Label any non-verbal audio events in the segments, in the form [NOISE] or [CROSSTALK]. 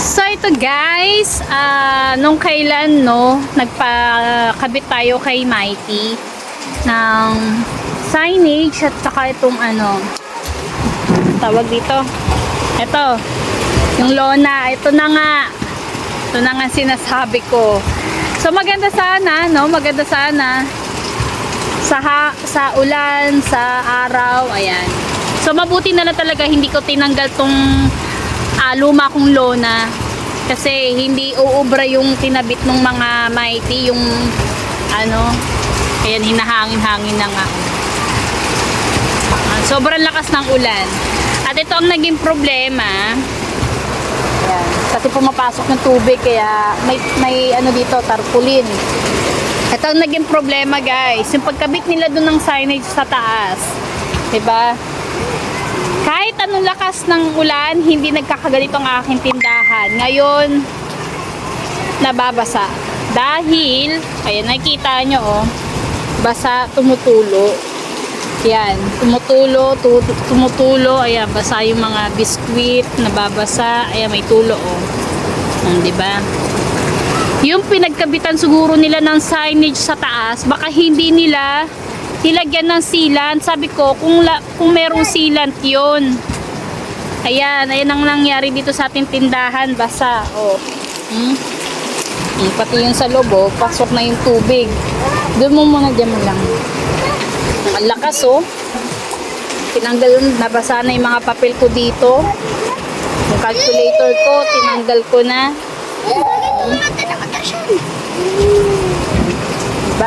So ito guys, ah, nung kailan no, nagpakabit tayo kay Mighty ng signage at saka itong ano, tawag dito. Ito, yung lona, ito na nga. Ito na nga sinasabi ko. So maganda sana, no? Maganda sana sa ha- sa ulan, sa araw, ayan. So mabuti na lang talaga hindi ko tinanggal tong ah, luma kong lona. Kasi hindi uubra yung tinabit ng mga mighty yung ano. Ayan hinahangin-hangin na nga. Ah, sobrang lakas ng ulan. At ito ang naging problema. Ayan, kasi pumapasok ng tubig kaya may, may ano dito tarpaulin. Ito ang naging problema guys. Yung pagkabit nila doon ng signage sa taas 'di ba kahit anong lakas ng ulan, hindi nagkakaganito ang aking tindahan. Ngayon, nababasa. Dahil, ayan, nakikita nyo, oh, basa, tumutulo. Yan, tumutulo, tu- tumutulo, ayan, basa yung mga biskwit, nababasa, ayan, may tulo, oh. Di ba? Yung pinagkabitan siguro nila ng signage sa taas, baka hindi nila nilagyan ng sealant. Sabi ko, kung, la, kung merong sealant yun. Ayan, ayan ang nangyari dito sa ating tindahan. Basa, oh. Hmm? Hmm, pati yung sa loob, oh, pasok na yung tubig. Doon mo muna, dyan mo lang. Ang lakas, oh. Tinanggal, nabasa na yung mga papel ko dito. Yung calculator ko, tinanggal ko na.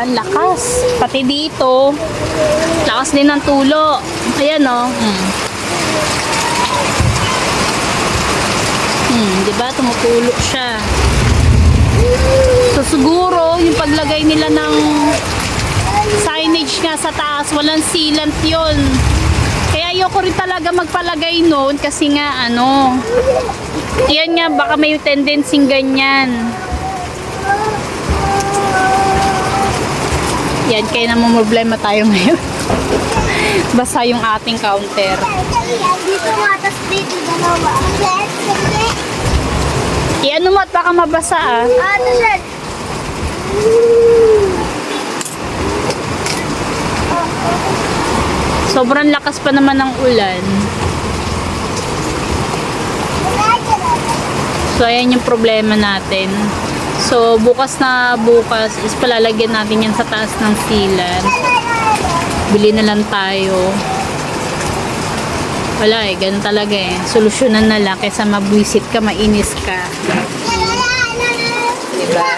Diba? Ang lakas. Pati dito. Lakas din ng tulo. Ayan o. Oh. Hmm. Hmm, diba? Tumutulo siya. So siguro, yung paglagay nila ng signage nga sa taas, walang sealant yon. Kaya ayoko rin talaga magpalagay noon kasi nga ano, yan nga baka may tendency ganyan. Yan, kaya naman problema tayo [LAUGHS] ngayon. Basa yung ating counter. Dito nga, tapos dito dalawa. I-ano mo at baka mabasa ah. Ah, tapos Sobrang lakas pa naman ng ulan. So, ayan yung problema natin. So, bukas na bukas is palalagyan natin yan sa taas ng silan. Bili na lang tayo. Wala eh, ganun talaga eh. Solusyonan na lang kaysa mabwisit ka, mainis ka. Diba?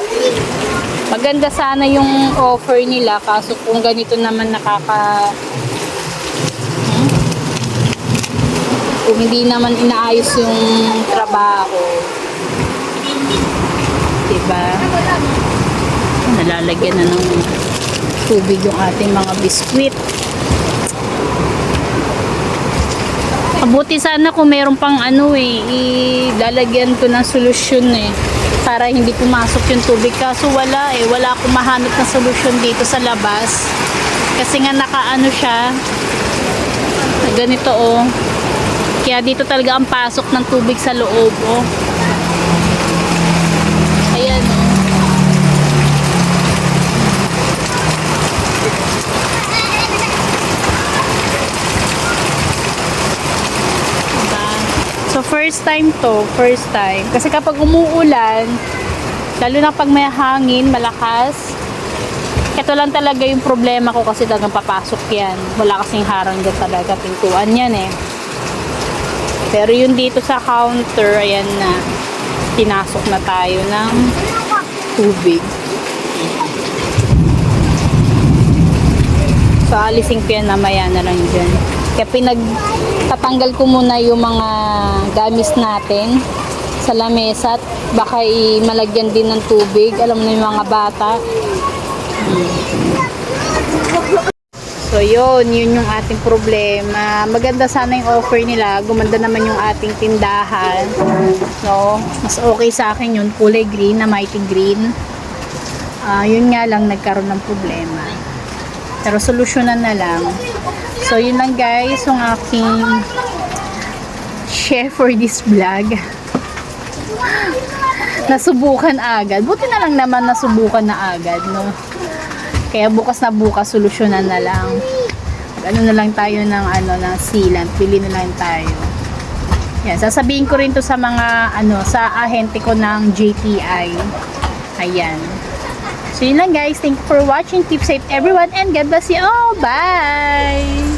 Maganda sana yung offer nila kaso kung ganito naman nakaka Hmm? kung hindi naman inaayos yung trabaho diba nalalagyan na ng tubig yung ating mga biskwit Mabuti sana kung meron pang ano eh, ilalagyan ko ng solusyon eh para hindi pumasok yung tubig. Kaso wala eh, wala akong mahanap na solusyon dito sa labas. Kasi nga nakaano siya, ganito oh. Kaya dito talaga ang pasok ng tubig sa loob oh. Ayan oh. Diba? So first time to, first time. Kasi kapag umuulan, lalo na pag may hangin, malakas, ito lang talaga yung problema ko kasi talagang papasok yan. Wala kasing harang dyan talaga, pintuan yan eh. Pero yung dito sa counter, ayan na, pinasok na tayo ng tubig. So, alisin ko yan mamaya na lang dyan. Kaya pinagtatanggal ko muna yung mga gamis natin sa lamesa at baka malagyan din ng tubig. Alam mo yung mga bata. So, yun. Yun yung ating problema. Maganda sana yung offer nila. Gumanda naman yung ating tindahan. No? Mas okay sa akin yun. Kulay green na mighty green. Ah, yun nga lang nagkaroon ng problema. Pero solusyonan na lang. So, yun lang guys, yung aking share for this vlog. nasubukan agad. Buti na lang naman nasubukan na agad, no? Kaya bukas na bukas, solusyonan na lang. Ano na lang tayo ng ano ng sealant, pili na lang tayo. Yan, sasabihin ko rin to sa mga ano, sa ahente ko ng JTI. Ayan. So yun lang guys, thank you for watching. Keep safe everyone and God bless you all. Bye!